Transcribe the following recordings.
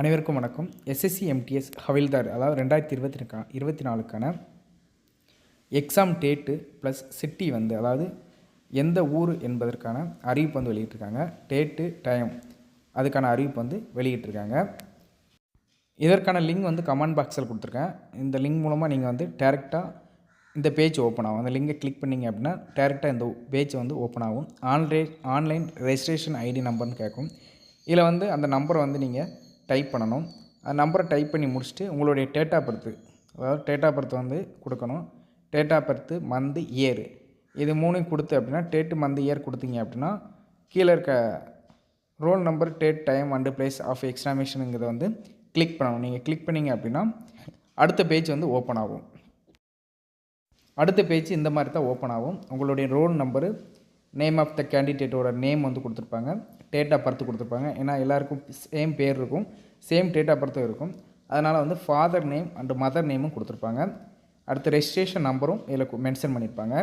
அனைவருக்கும் வணக்கம். SSC MTS ஹவில்தார் அதாவது ரெண்டாயிரத்தி இருபத்தி இருக்கா இருபத்தி நாலுக்கான எக்ஸாம் டேட்டு ப்ளஸ் சிட்டி வந்து அதாவது எந்த ஊர் என்பதற்கான அறிவிப்பு வந்து வெளியிட்டிருக்காங்க. டேட்டு டைம் அதுக்கான அறிவிப்பு வந்து வெளியிட்டிருக்காங்க. இதற்கான லிங்க் வந்து கமெண்ட் பாக்ஸில் கொடுத்துருக்கேன். இந்த லிங்க் மூலமாக நீங்கள் வந்து டேரெக்டாக இந்த பேஜ் ஓப்பன் ஆகும். அந்த லிங்கை கிளிக் பண்ணிங்க அப்படின்னா டேரெக்டாக இந்த பேஜ் வந்து ஓப்பன் ஆகும். ஆன்லே ஆன்லைன் ரெஜிஸ்ட்ரேஷன் ஐடி நம்பர்னு கேட்கும். இதில் வந்து அந்த நம்பரை வந்து நீங்கள் டைப் பண்ணணும். அந்த நம்பரை டைப் பண்ணி முடிச்சுட்டு உங்களுடைய டேட் ஆஃப் பர்த்து அதாவது டேட் ஆஃப் பர்த் வந்து கொடுக்கணும். Date of birth month year. இது மூணையும் கொடுத்து அப்படின்னா டேட்டு மந்த் இயர் கொடுத்தீங்க அப்படின்னா கீழே இருக்க roll number date time and place of எக்ஸாமினேஷனுங்கிறத வந்து கிளிக் பண்ணணும். நீங்கள் கிளிக் பண்ணீங்க அப்படின்னா அடுத்த பேஜ் வந்து ஓப்பன் ஆகும். அடுத்த பேஜ் இந்த மாதிரி தான் ஓப்பன் ஆகும். உங்களுடைய roll number name of the கேண்டிடேட்டோட name வந்து கொடுத்துருப்பாங்க. டேட் ஆஃப் பர்த் கொடுத்துருப்பாங்க. ஏன்னா எல்லாருக்கும் சேம் பேர் இருக்கும். சேம் டேட் ஆஃப் பர்த்தும் இருக்கும். அதனால் வந்து ஃபாதர் நேம் அண்டு மதர் நேமும் கொடுத்துருப்பாங்க. அடுத்து ரெஜிஸ்ட்ரேஷன் நம்பரும் இதில் மென்ஷன் பண்ணியிருப்பாங்க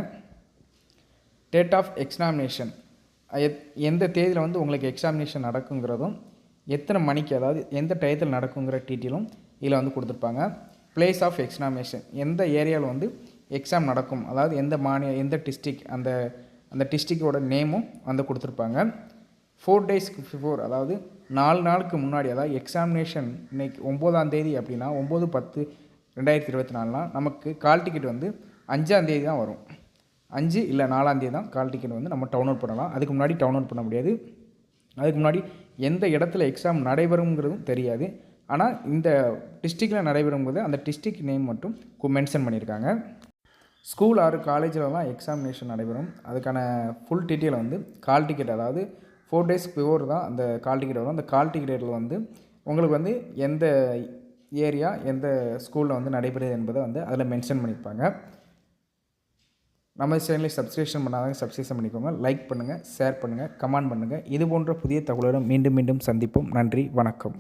டேட் ஆஃப் எக்ஸாமினேஷன் எந்த தேதியில் வந்து உங்களுக்கு எக்ஸாமினேஷன் நடக்குங்கிறதும் எத்தனை மணிக்கு அதாவது எந்த டயத்தில் நடக்குங்கிற டீட்டெயிலும் இதில் வந்து கொடுத்துருப்பாங்க. பிளேஸ் ஆஃப் எக்ஸாமினேஷன் எந்த ஏரியாவில் வந்து எக்ஸாம் நடக்கும். அதாவது எந்த மாநில எந்த டிஸ்ட்ரிக் அந்த அந்த டிஸ்ட்ரிக்டோட நேமும் வந்து கொடுத்துருப்பாங்க. ஃபோர் டேஸ்க்கு பிஃபோர் அதாவது நாலு நாளுக்கு முன்னாடி அதாவது எக்ஸாமினேஷன் இன்னைக்கு ஒம்போதாம் தேதி அப்படின்னா ஒம்பது பத்து ரெண்டாயிரத்தி இருபத்தி நாலுலாம் நமக்கு கால் டிக்கெட் வந்து அஞ்சாம் தேதி தான் வரும். அஞ்சு இல்லை நாலாம் தேதி தான் கால் டிக்கெட் வந்து நம்ம டவுன்லோட் பண்ணலாம். அதுக்கு முன்னாடி டவுன்லோட் பண்ண முடியாது. அதுக்கு முன்னாடி எந்த இடத்துல எக்ஸாம் நடைபெறுங்கிறதும் தெரியாது. ஆனால் இந்த டிஸ்ட்ரிக்டில் நடைபெறும்போது அந்த டிஸ்ட்ரிக் நேம் மட்டும் மென்ஷன் பண்ணியிருக்காங்க. ஸ்கூல் ஆறு காலேஜிலலாம் எக்ஸாமினேஷன் நடைபெறும். அதுக்கான ஃபுல் டீட்டெயில் வந்து கால் டிக்கெட் அதாவது ஃபோர் டேஸ் பிஃபோர் தான் அந்த கால் டிக்கெட் வரும். அந்த கால் டிக்கெட்டில் வந்து உங்களுக்கு வந்து எந்த ஏரியா எந்த ஸ்கூலில் வந்து நடைபெறுது என்பதை வந்து அதில் மென்ஷன் பண்ணியிருப்பாங்க. நம்ம சேனலை சப்ஸ்கிரிப்ஷன் பண்ணாதாங்க சப்ஸ்கிரிப்ஷன் பண்ணிக்கோங்க. லைக் பண்ணுங்கள் ஷேர் பண்ணுங்கள் கமெண்ட் பண்ணுங்கள் இது போன்ற புதிய தகவலோடு மீண்டும் மீண்டும் சந்திப்போம். நன்றி வணக்கம்.